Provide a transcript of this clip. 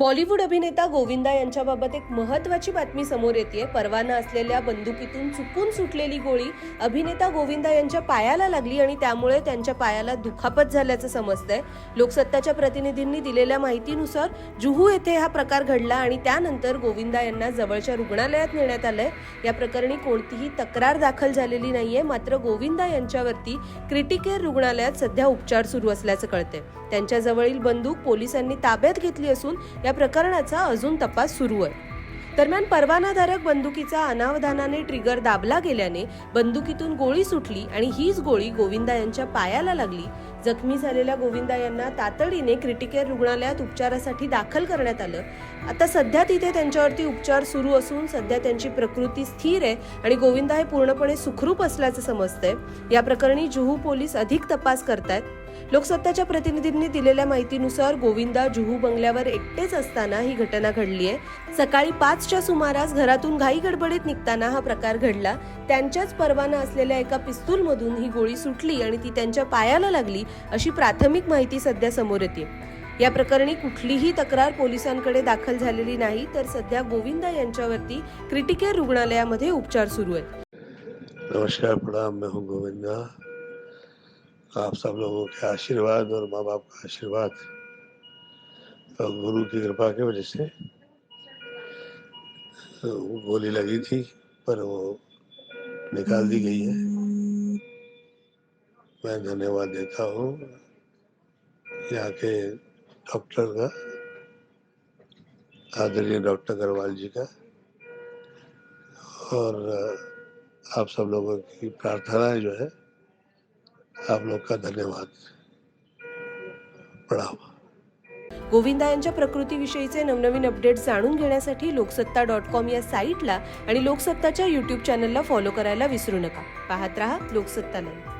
बॉलिवूड अभिनेता गोविंदा यांच्याबाबत एक महत्वाची बातमी समोर येते परवाना असलेल्या बंदुकीतून चुकून सुटलेली गोळी अभिनेता गोविंदा यांच्या पायाला लागली आणि त्यामुळे त्यांच्या पायाला दुखापत झाल्याचं समजतंय. लोकसत्ताच्या प्रतिनिधींनी दिलेल्या माहितीनुसार जुहू येथे हा प्रकार घडला आणि त्यानंतर गोविंदा यांना जवळच्या रुग्णालयात नेण्यात आलंय. या प्रकरणी कोणतीही तक्रार दाखल झालेली नाहीये मात्र गोविंदा यांच्यावरती क्रिटिकेअर रुग्णालयात सध्या उपचार सुरू असल्याचं कळतंय. त्यांच्याजवळील बंदूक पोलिसांनी ताब्यात घेतली असून या प्रकरणाचा अजून तपास सुरू आहे. दरम्यान परवानाधारक बंदुकीचा अनावधानाने ट्रिगर दाबला गेल्याने बंदुकीतून गोळी सुटली आणि हीच गोळी गोविंदा यांच्या पायाला लागली. जखमी झालेल्या गोविंदा यांना तातडीने क्रिटिकेअर रुग्णालयात उपचारासाठी दाखल करण्यात आलं. आता सध्या तिथे त्यांच्यावरती उपचार सुरू असून सध्या त्यांची प्रकृती स्थिर आहे आणि गोविंदा हे पूर्णपणे सुखरूप असल्याचं समजतंय. या प्रकरणी जुहू पोलीस अधिक तपास करतायत. लोकसत्ताच्या प्रतिनिधींनी दिलेल्या माहितीनुसार गोविंदा जुहू बंगल्यावर एकटेच असताना ही घटना घडली आहे. सकाळी पाचच्या सुमारास घरातून घाई गडबडीत निघताना हा प्रकार घडला. त्यांच्याच परवाना असलेल्या एका पिस्तूलमधून ही गोळी सुटली आणि ती त्यांच्या पायाला लागली अशी प्राथमिक माहिती सध्या समोर येते. या प्रकरणी कुठलीही तक्रार पोलिसांकडे दाखल झालेली नाही तर सध्या गोविंदा यांच्यावरती क्रिटिकेअर रुग्णालयामध्ये उपचार सुरू आहेत. नमस्कार प्रणाम. मैं हूँ गोविंदा. आप सब लोगों के आशीर्वाद और माँ बाप का आशीर्वाद और गुरु की कृपा की वजह से गोली लगी थी, पर वो निकाल दी गई है। मैं धन्यवाद देता हूँ यहाँ के डॉक्टर का, आदरणीय डॉक्टर अग्रवाल जी का, और आप सब लोगों की प्रार्थनाएँ जो है आप लोग का धन्यवाद। प्रणाम गोविंदा यांच्या प्रकृतीविषयीचे नवनवीन अपडेट जाणून घेण्यासाठी लोकसत्ता डॉट कॉम या साईटला आणि लोकसत्ताच्या युट्यूब चॅनलला फॉलो करायला विसरू नका. पाहत रहा लोकसत्ता लाईव्ह